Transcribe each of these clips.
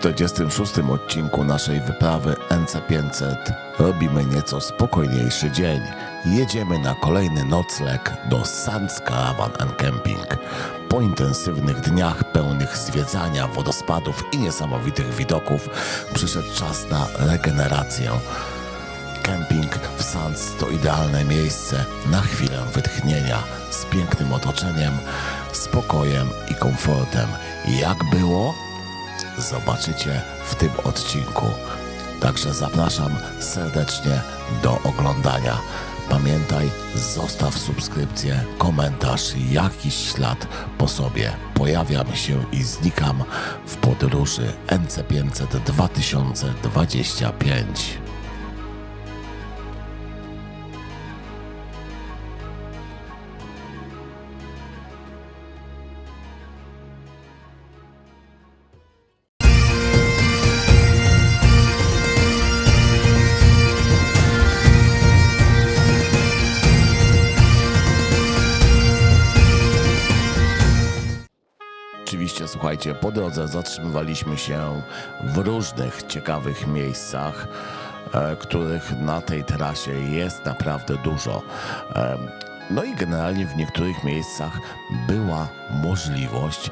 46. odcinku naszej wyprawy NC500 robimy nieco spokojniejszy dzień. Jedziemy na kolejny nocleg do Sands Caravan and Camping. Po intensywnych dniach pełnych zwiedzania, wodospadów i niesamowitych widoków przyszedł czas na regenerację. Kemping w Sands to idealne miejsce na chwilę wytchnienia z pięknym otoczeniem, spokojem i komfortem. Jak było? Zobaczycie w tym odcinku. Także zapraszam serdecznie do oglądania. Pamiętaj, zostaw subskrypcję, komentarz, jakiś ślad po sobie. Pojawiam się i znikam w podróży NC500 2025. Słuchajcie, po drodze zatrzymywaliśmy się w różnych ciekawych miejscach, e, których na tej trasie jest naprawdę dużo. E, no i generalnie w niektórych miejscach była możliwość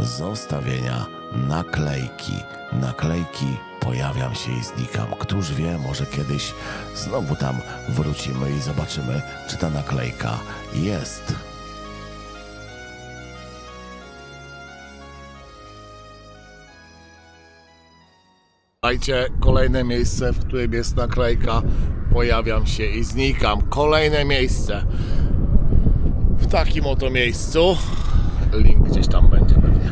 zostawienia naklejki. Naklejki pojawiam się i znikam. Któż wie, może kiedyś znowu tam wrócimy i zobaczymy, czy ta naklejka jest. Słuchajcie, kolejne miejsce, w którym jest naklejka. Pojawiam się i znikam. Kolejne miejsce. W takim oto miejscu. Link gdzieś tam będzie pewnie.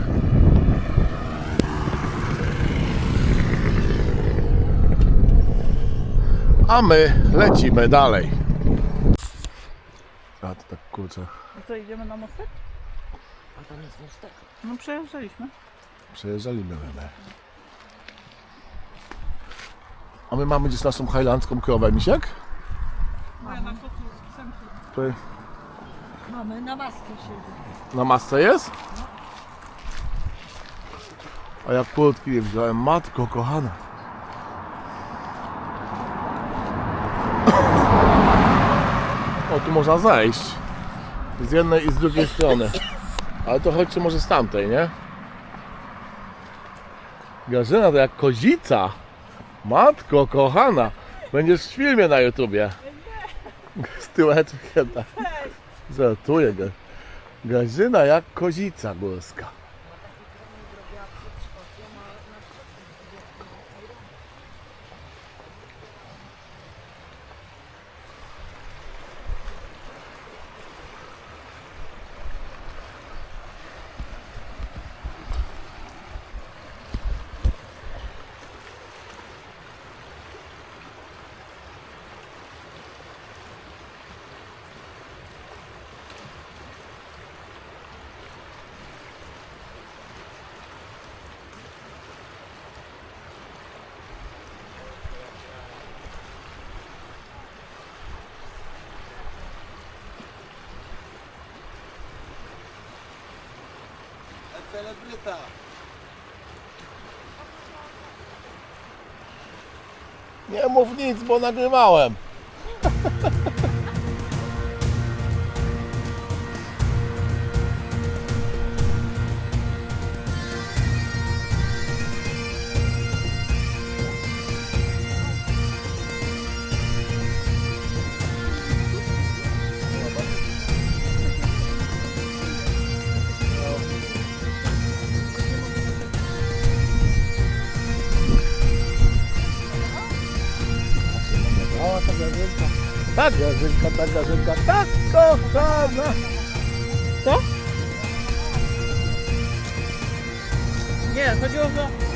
A my lecimy dalej. A to tak kurczę. No to idziemy na mostek? A tam jest mostek. No przejeżdżaliśmy. Przejeżdżaliśmy chyba. A my mamy gdzieś naszą highlandzką krowę, misiek? No ja na to tu z psem Tutaj Mamy na masce siedzi. na masce jest? A jak kurtki nie wziąłem, matko kochana. O, tu można zejść. Z jednej i z drugiej strony. Ale to chodźcie może z tamtej, nie? Grażyna to jak kozica. Matko kochana. Będziesz w filmie na YouTubie. Z tyłeczkiem tak. Żartuję. Grażyna jak kozica górska. Celebryta. Nie mów nic, bo nagrywałem. Ta garzynka, ta garzynka, tak kochana. Co? Nie, chodziło o...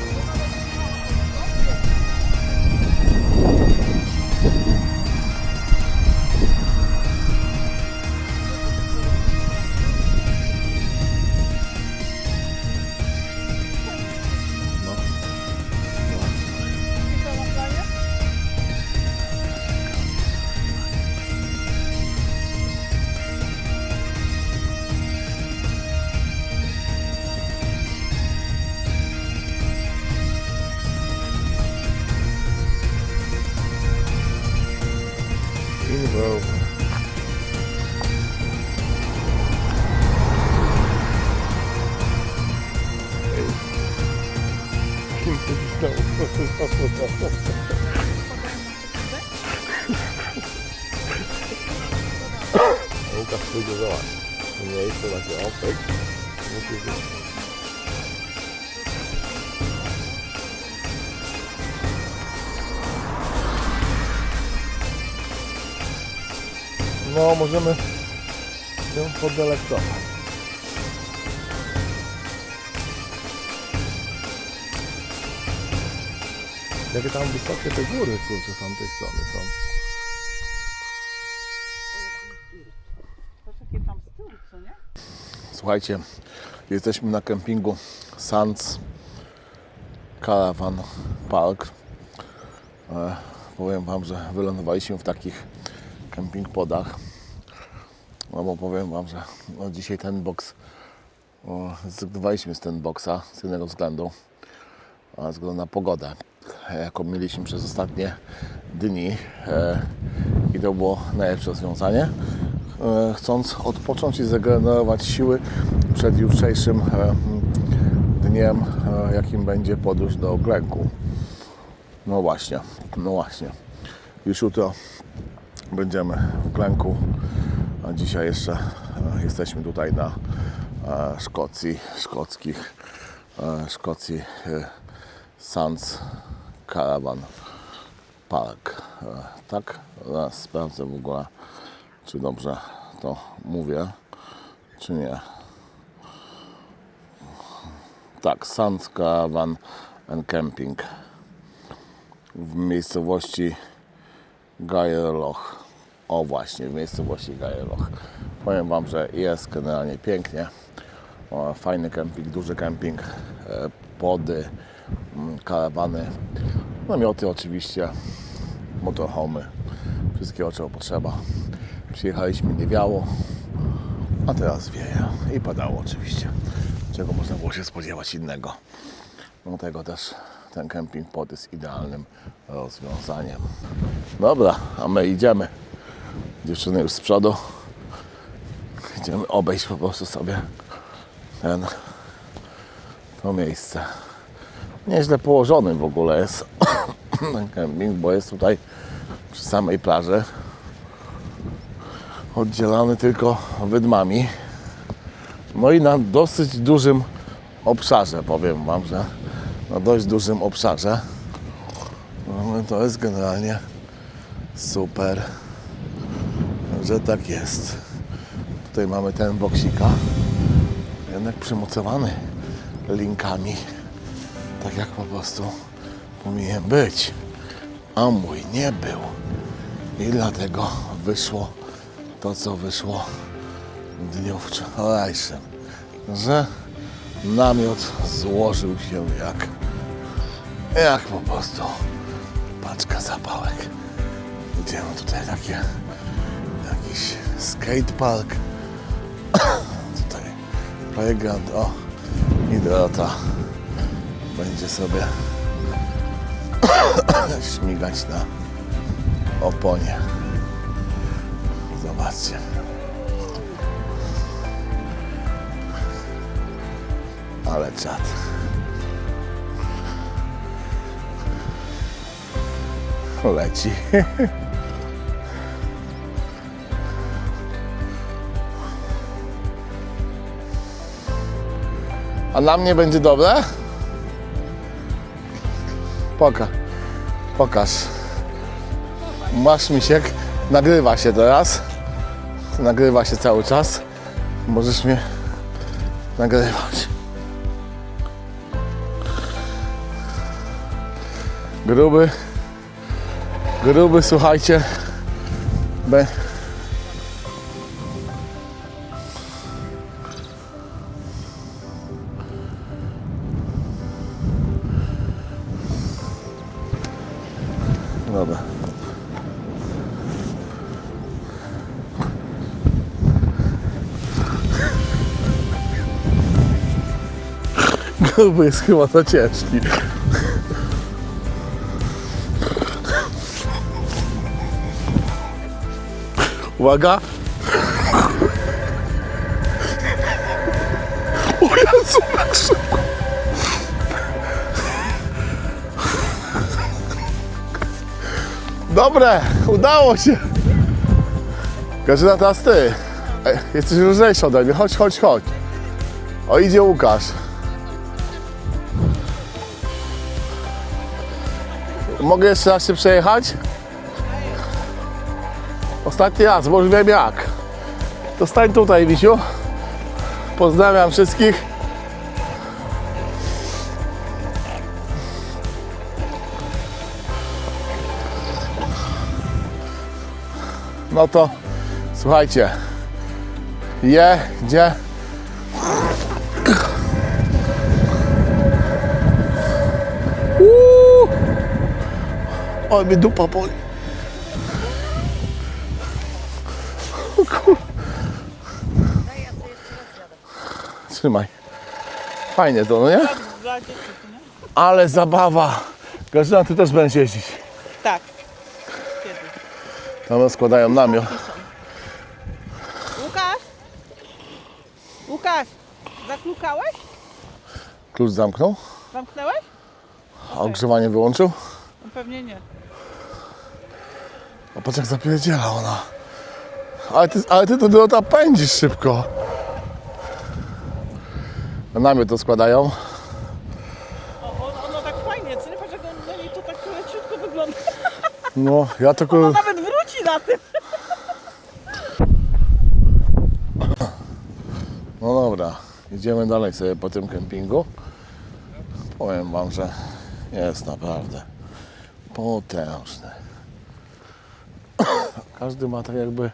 No, możemy się podelektować. Jakie tam wysokie te góry, kurczę, z tamtej strony są. Słuchajcie, jesteśmy na kempingu Sands Caravan Park. E, powiem Wam, że wylądowaliśmy w takich camping podach. No bo powiem Wam, że no dzisiaj ten box o, zrezygnowaliśmy z ten boxa z jednego względu, a względu na pogodę, jaką mieliśmy przez ostatnie dni e, i to było najlepsze rozwiązanie. E, chcąc odpocząć i zregenerować siły przed jutrzejszym e, dniem, e, jakim będzie podróż do Glenku. No właśnie, no właśnie. Już jutro będziemy w Glenku, a dzisiaj jeszcze e, jesteśmy tutaj na e, Szkocji, szkockich, e, Szkocji Sands Caravan Park. Tak, Zaraz sprawdzę w ogóle, czy dobrze to mówię, czy nie. Tak, Sands Caravan and Camping w miejscowości Gajerloch. O właśnie, w miejscowości Gajerloch. Powiem Wam, że jest generalnie pięknie. Fajny kemping, duży kemping, e, pody, mm, karawany, namioty oczywiście, motorhomy, wszystkiego czego potrzeba. Przyjechaliśmy, nie wiało, a teraz wieje i padało oczywiście. Czego można było się spodziewać innego. Dlatego też ten camping pod jest idealnym rozwiązaniem. Dobra, a my idziemy. Dziewczyny już z przodu. Idziemy obejść po prostu sobie ten, to miejsce. Nieźle położony w ogóle jest ten camping, bo jest tutaj przy samej plaży. Oddzielany tylko wydmami. No i na dosyć dużym obszarze, powiem Wam, że na dość dużym obszarze. No, to jest generalnie super, że tak jest. Tutaj mamy ten boksika, jednak przymocowany linkami, tak jak po prostu powinien być. A mój nie był. I dlatego wyszło to, co wyszło w dniu wczorajszym, że namiot złożył się jak, jak po prostu paczka zapałek. Idziemy tutaj takie, jakiś skatepark. tutaj playground, o i Dorota będzie sobie śmigać na oponie. Zobaczcie. Ale czad. Leci. A na mnie będzie dobre? Poka. Pokaż. Masz misiek. Nagrywa się teraz. Nagrywa się cały czas. Możesz mnie nagrywać. Gruby. Gruby, słuchajcie. Be... Gruby jest chyba za ciężki. Uwaga! O Jezu, jak szybko! Dobre, udało się. Każyna, teraz ty. Jesteś lżejszy ode mnie. Chodź, chodź, chodź. O, idzie Łukasz. Mogę jeszcze raz się przejechać? Ostatni raz, już wiem jak. To stań tutaj, Wisiu. Pozdrawiam wszystkich. No to słuchajcie. Je, gdzie? Oj, mi dupa boli. O kur... Trzymaj. Fajnie to, no nie? Dla dzieci, nie? Ale zabawa. Grażyna, ty też będziesz jeździć. Tak. Kiedy? Tam składają namiot. Łukasz? Łukasz, zaklukałeś? Klucz zamknął, Zamknęłeś? a ogrzewanie wyłączył. No pewnie nie. A patrz jak zapierdziela ona. Ale ty, ale ty to Dorota pędzisz szybko. Na namiot to składają. O, ono, ono tak fajnie, co nie patrz jak on na niej to tak leciutko wygląda. No, ja to kur... Nawet wróci na tym. No dobra, idziemy dalej sobie po tym kempingu. Powiem wam, że jest naprawdę potężny. Każdy ma tak jakby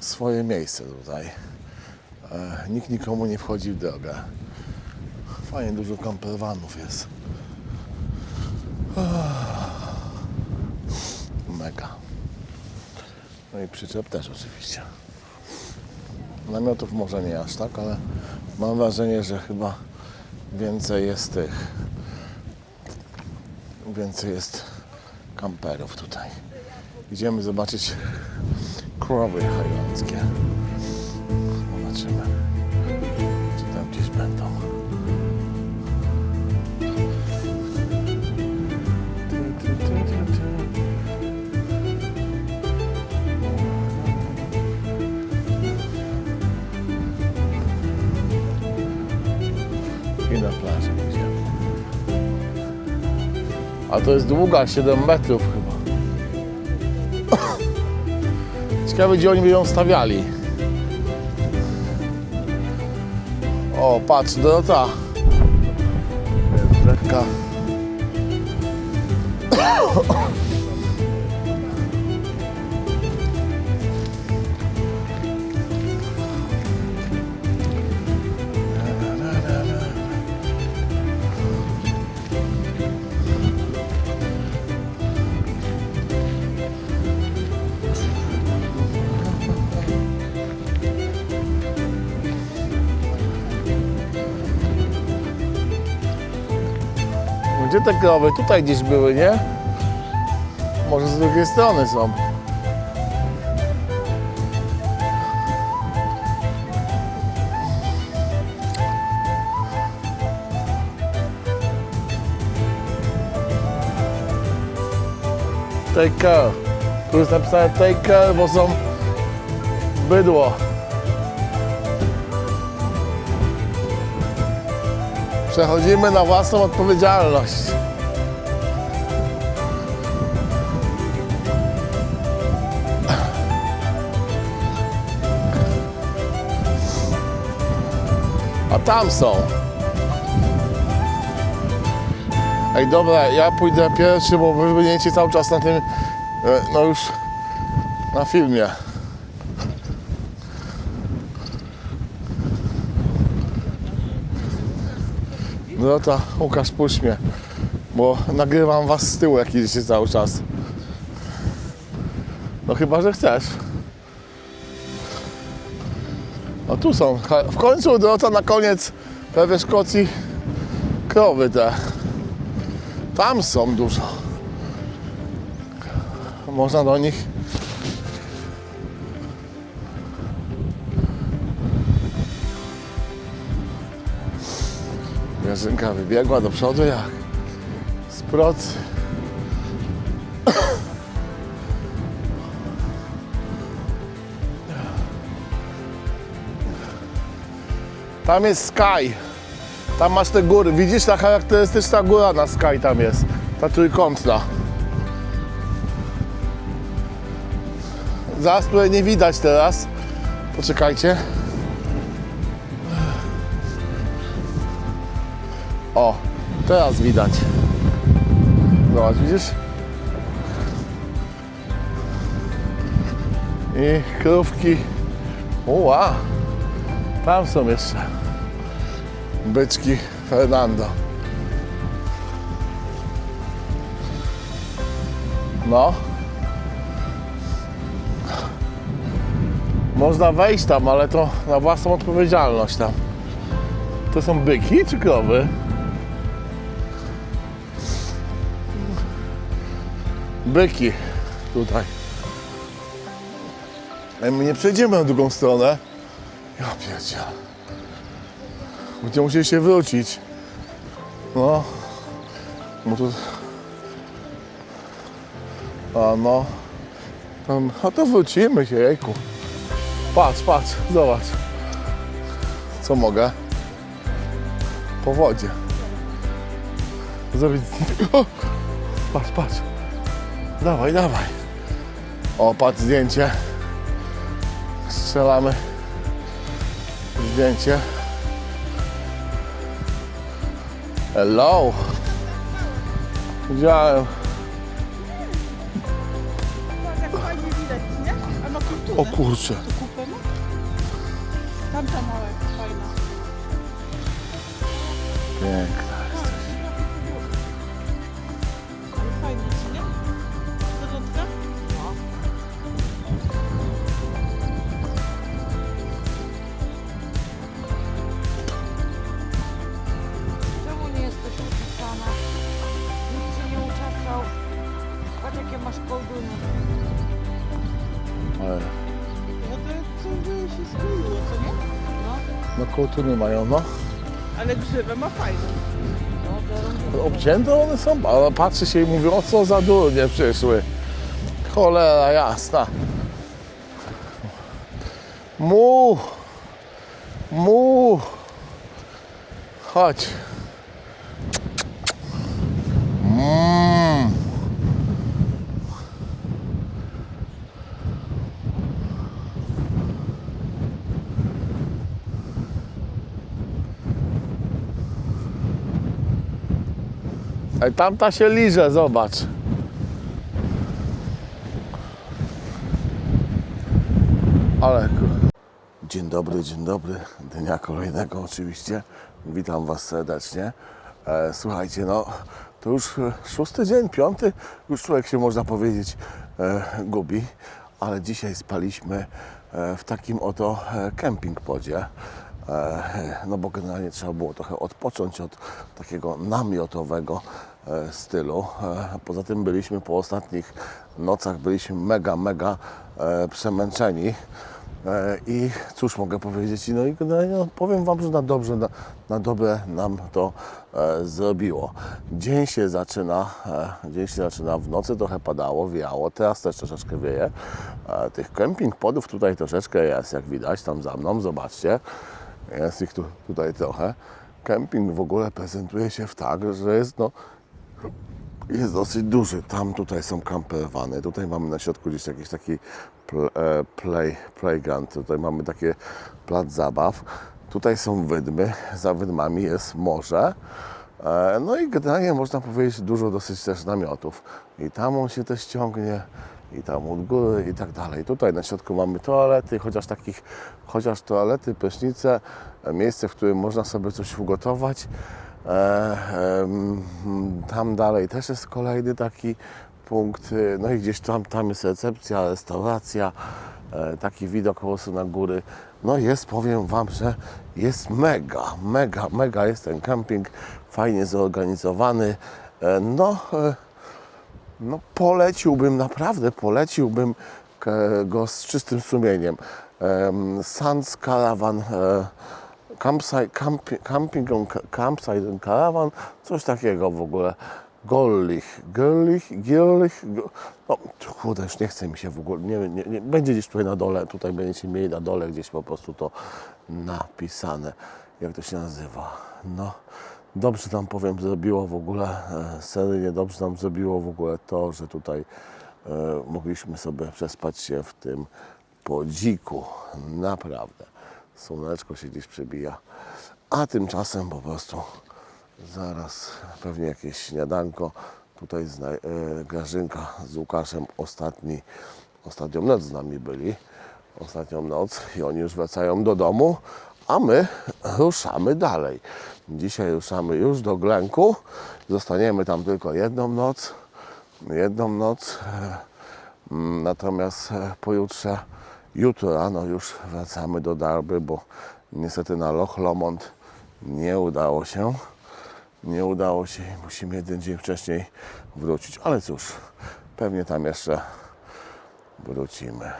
swoje miejsce tutaj. E, nikt nikomu nie wchodzi w drogę. Fajnie dużo campervanów jest. Mega. No i przyczep też oczywiście. Namiotów może nie aż tak, ale mam wrażenie, że chyba więcej jest tych. Więcej jest kamperów tutaj. Idziemy zobaczyć krowy highlandzkie. Zobaczymy, czy tam gdzieś będą. Idziemy. A to jest długa, 7 metrów chyba. Ciekawe, gdzie oni by ją stawiali. O, patrz, Dorota. Jest rzeka. Te krowy? Tutaj gdzieś były, nie? Może z drugiej strony są. Take care. Tu jest napisane take care, bo są bydło. Przechodzimy na własną odpowiedzialność. A tam są. Ej, dobra, ja pójdę pierwszy, bo wy będziecie cały czas na tym, e, no już na filmie. No to Łukasz, puść mnie, bo nagrywam was z tyłu, jak idziecie cały czas. No chyba, że chcesz. No tu są, w końcu Dorota na koniec prawie Szkocji krowy te. Tam są dużo. Można do nich Jarzynka wybiegła do przodu jak z. Tam jest Sky. Tam masz te góry. Widzisz, ta charakterystyczna góra na Sky tam jest. Ta trójkątna. Zaraz, której nie widać teraz. Poczekajcie. O, teraz widać. Zobacz, widzisz? I krówki. Ua! Tam są jeszcze byczki Fernando. No. Można wejść tam, ale to na własną odpowiedzialność tam. To są byki czy krowy? Byki tutaj. Ej, my nie przejdziemy na drugą stronę. Ja pierdzielę. Będziemy musieli się wrócić. No. Bo tu... A no. Tam, a to wrócimy się, jejku. Patrz, patrz, zobacz. Co mogę? Po wodzie. Zrobić... O! Patrz, patrz. Dawaj, dawaj. O, zdjęcie. Strzelamy. Zdjęcie. Hello. Widziałem. O kurczę. Tamta fajna. Jakie masz kołduny. Ale No to co by się skleiło, co nie? No. no kołtuny mają, no. Ale grzywę ma fajną. No, zarąbiście. Obcięte one są, ale patrzy się i mówi, o co za durnie przyszły. Cholera jasna. Mu! Mu! Chodź. Tamta się liże, zobacz. Ale Dzień dobry, dzień dobry. Dnia kolejnego oczywiście. Witam Was serdecznie. E, słuchajcie, no to już szósty dzień, piąty, już człowiek się można powiedzieć e, gubi, ale dzisiaj spaliśmy e, w takim oto e, kempingpodzie. E, no bo generalnie trzeba było trochę odpocząć od takiego namiotowego stylu. E, Poza tym byliśmy po ostatnich nocach, byliśmy mega, mega e, przemęczeni. E, I cóż mogę powiedzieć? No i generalnie no, powiem Wam, że na dobrze, na, na dobre nam to e, zrobiło. Dzień się zaczyna, e, dzień się zaczyna w nocy, trochę padało, wiało, teraz też troszeczkę wieje. E, tych kemping podów tutaj troszeczkę jest, jak widać, tam za mną, zobaczcie. Jest ich tu, tutaj trochę. Kemping w ogóle prezentuje się w tak, że jest no, jest dosyć duży. Tam tutaj są kamperwany. Tutaj mamy na środku gdzieś jakiś taki e, play, playground. Tutaj mamy takie plac zabaw. Tutaj są wydmy. Za wydmami jest morze. E, No i generalnie można powiedzieć dużo dosyć też namiotów. I tam on się też ciągnie. I tam od góry i tak dalej. Tutaj na środku mamy toalety, chociaż takich, chociaż toalety, prysznice, e, miejsce, w którym można sobie coś ugotować. E, tam dalej też jest kolejny taki punkt. e, No i gdzieś tam, tam jest recepcja, restauracja, e, taki widok prostu na góry. No jest, powiem Wam, że jest mega, mega, mega jest ten camping, fajnie zorganizowany. No, no poleciłbym, naprawdę poleciłbym go z czystym sumieniem. Em, Sans Caravan Campsite, campi, camping on, campsite on Caravan, coś takiego w ogóle. Gollich, Gollich, Gillich, no kurde, już nie chce mi się w ogóle, nie, nie, nie, będzie gdzieś tutaj na dole, tutaj będziecie mieli na dole gdzieś po prostu to napisane. jak to się nazywa. No, dobrze nam powiem zrobiło w ogóle, e, seryjnie dobrze nam zrobiło w ogóle to, że tutaj e, mogliśmy sobie przespać się w tym podziku. Naprawdę. Słoneczko się gdzieś przebija. A tymczasem po prostu zaraz pewnie jakieś śniadanko. Tutaj zna, e, Grażynka z Łukaszem ostatni, ostatnią noc z nami byli. Ostatnią noc i oni już wracają do domu, a my ruszamy dalej. Dzisiaj ruszamy już do Glenku. Zostaniemy tam tylko jedną noc. Jedną noc. E, mm, Natomiast e, pojutrze, jutro rano już wracamy do Darby, bo niestety na Loch Lomond nie udało się. Nie udało się i musimy jeden dzień wcześniej wrócić. Ale cóż, pewnie tam jeszcze wrócimy.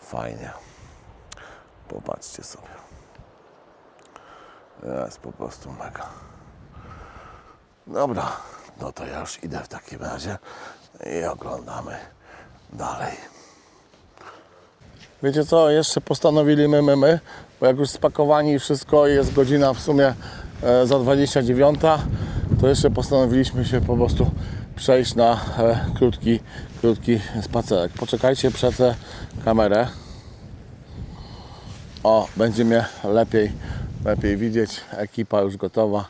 Fajnie. Popatrzcie sobie. Jest po prostu mega. Dobra, no to ja już idę w takim razie i oglądamy dalej. Wiecie co, jeszcze postanowili my, my, my, bo jak już spakowani i wszystko jest godzina w sumie e, za 29, to jeszcze postanowiliśmy się po prostu przejść na e, krótki, krótki spacerek. Poczekajcie przed tę kamerę. O, będzie mnie lepiej, lepiej widzieć. Ekipa już gotowa.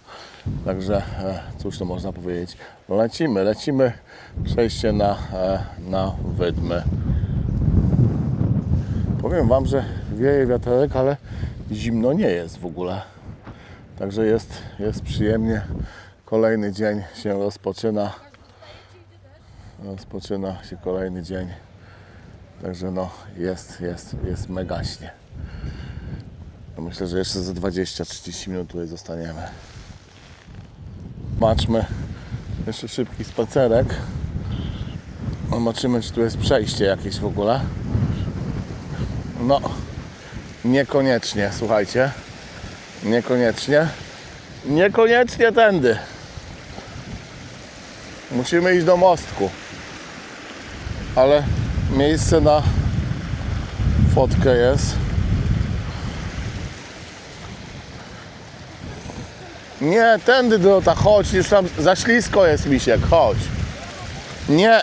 Także e, cóż to można powiedzieć. Lecimy, lecimy. Przejście na, e, na wydmy. Powiem Wam, że wieje wiaterek, ale zimno nie jest w ogóle. Także jest, jest przyjemnie. Kolejny dzień się rozpoczyna. Rozpoczyna się kolejny dzień. Także no, jest, jest, jest megaśnie. No Myślę, że jeszcze za 20-30 minut tutaj zostaniemy. Zobaczmy jeszcze szybki spacerek. Zobaczymy, czy tu jest przejście jakieś w ogóle. No, niekoniecznie, słuchajcie. Niekoniecznie. Niekoniecznie tędy. Musimy iść do mostku. Ale miejsce na fotkę jest. Nie, tędy Dorota, chodź, już tam za ślisko jest Misiek, chodź. Nie.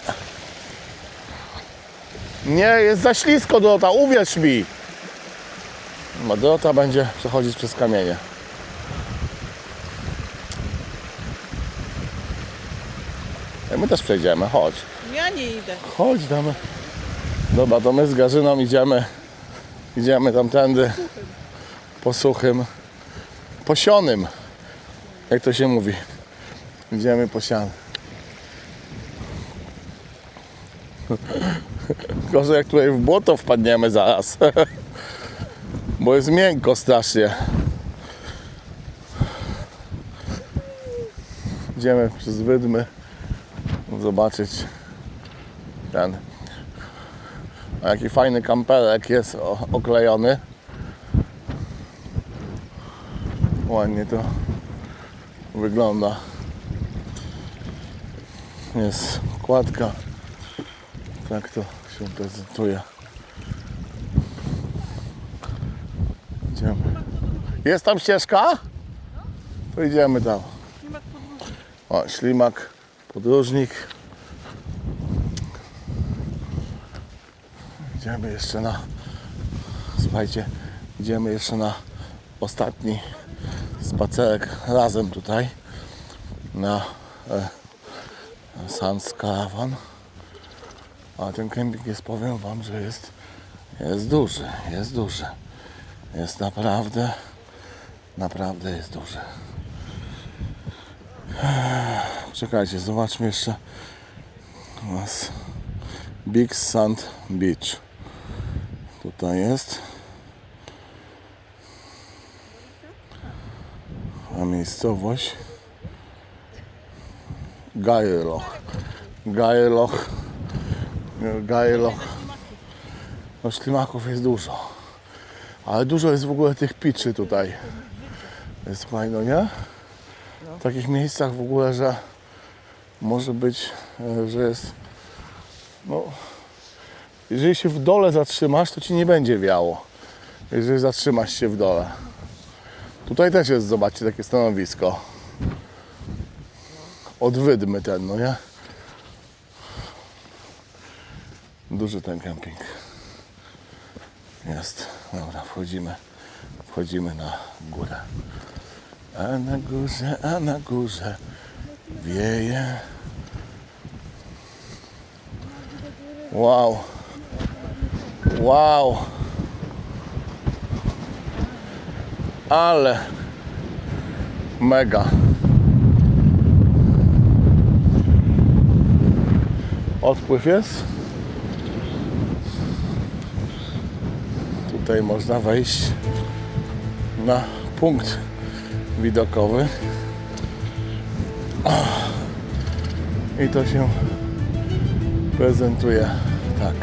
Nie, jest za ślisko Dorota, uwierz mi. No, Dorota będzie przechodzić przez kamienie. My też przejdziemy, chodź. Ja nie idę. Chodź, damy. Dobra, to my z Garzyną idziemy. Idziemy tamtędy. Po suchym. Posionym. Jak to się mówi? Idziemy po sian. Gorzej jak tutaj w błoto wpadniemy zaraz. Bo jest miękko strasznie. Idziemy przez wydmy zobaczyć ten a jaki fajny kamperek jest oklejony ładnie to wygląda jest okładka tak to się prezentuje idziemy jest tam ścieżka? to idziemy tam o, ślimak podróżnik Idziemy jeszcze na. Słuchajcie, idziemy jeszcze na ostatni spacerek razem tutaj na e, Sans Caravan. A ten kemping jest, powiem Wam, że jest, jest duży, jest duży. Jest naprawdę, naprawdę jest duży. Czekajcie, zobaczmy jeszcze u nas Big Sand Beach. Tutaj jest. A miejscowość Gajeloch. Gajeloch. Gajeloch. No ślimaków jest dużo. Ale dużo jest w ogóle tych piczy tutaj. Jest fajno, nie? W takich miejscach w ogóle, że może być, e, że jest no, jeżeli się w dole zatrzymasz, to ci nie będzie wiało. Jeżeli zatrzymasz się w dole. Tutaj też jest, zobaczcie, takie stanowisko. Od wydmy ten, no nie? Duży ten kemping. Jest. Dobra, wchodzimy. Wchodzimy na górę. A na górze, a na górze wieje. Wow. Wow. Ale mega. Odpływ jest. Tutaj można wejść na punkt widokowy. I to się prezentuje tak.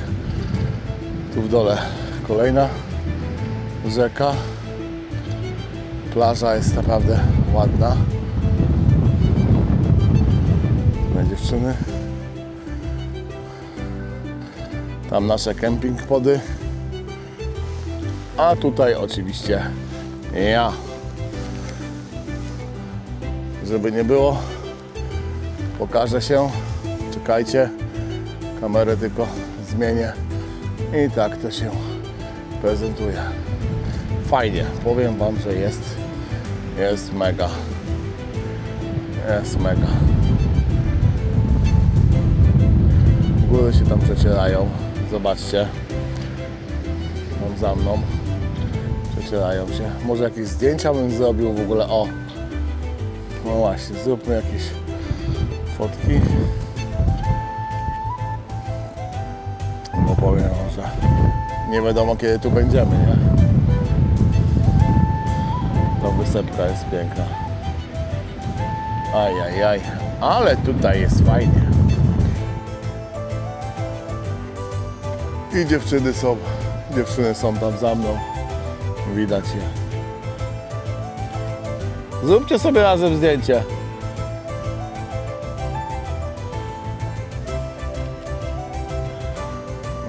Tu w dole kolejna rzeka. Plaża jest naprawdę ładna. Moje dziewczyny. Tam nasze kemping pody. A tutaj oczywiście ja. Żeby nie było, pokażę się. Czekajcie. Kamerę tylko zmienię. I tak to się prezentuje. Fajnie. Powiem Wam, że jest, jest mega. Jest mega. Góry się tam przecierają. Zobaczcie. Tam za mną. Się. Może jakieś zdjęcia bym zrobił w ogóle. O! No właśnie, zróbmy jakieś fotki. Bo powiem, że nie wiadomo kiedy tu będziemy, nie? Ta wysepka jest piękna. Ajajaj, ale tutaj jest fajnie. I dziewczyny są, dziewczyny są tam za mną. Widać je. Zróbcie sobie razem zdjęcie.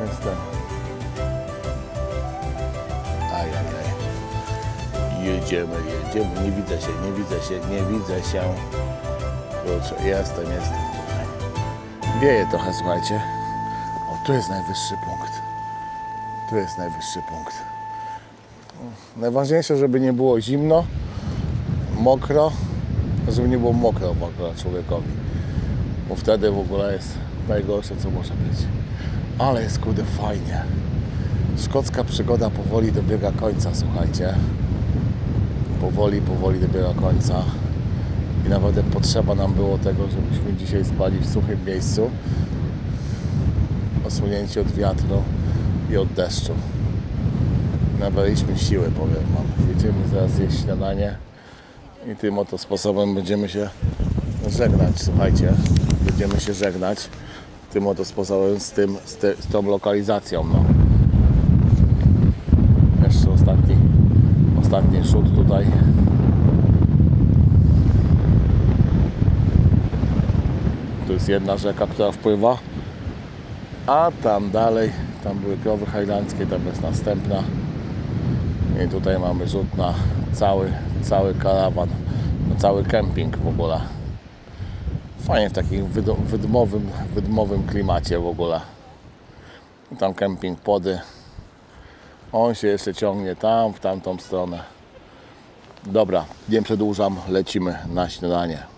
Jestem. Ajajaj. Jedziemy, jedziemy. Nie widzę się, nie widzę się, nie widzę się. Kurczę, jestem, jestem tutaj. Wieje trochę, słuchajcie. O, tu jest najwyższy punkt. Tu jest najwyższy punkt. Najważniejsze, żeby nie było zimno, mokro, żeby nie było mokro w ogóle człowiekowi. Bo wtedy w ogóle jest najgorsze, co może być. Ale jest kurde fajnie. Szkocka przygoda powoli dobiega końca, słuchajcie. Powoli, powoli dobiega końca. I naprawdę potrzeba nam było tego, żebyśmy dzisiaj spali w suchym miejscu. Osłonięci od wiatru i od deszczu. Nabraliśmy siły, powiem Wam. Jedziemy zaraz jeść śniadanie i tym oto sposobem będziemy się żegnać, słuchajcie. Będziemy się żegnać tym oto sposobem z, tym, z, ty, z tą lokalizacją. No. Jeszcze ostatni, ostatni rzut tutaj. Tu jest jedna rzeka, która wpływa. A tam dalej, tam były krowy highlandzkie, tam jest następna. I tutaj mamy rzut na cały, cały karawan, na cały kemping w ogóle. Fajnie w takim wydmowym, wydmowym klimacie w ogóle. I tam kemping pody. On się jeszcze ciągnie tam, w tamtą stronę. Dobra, nie przedłużam, lecimy na śniadanie.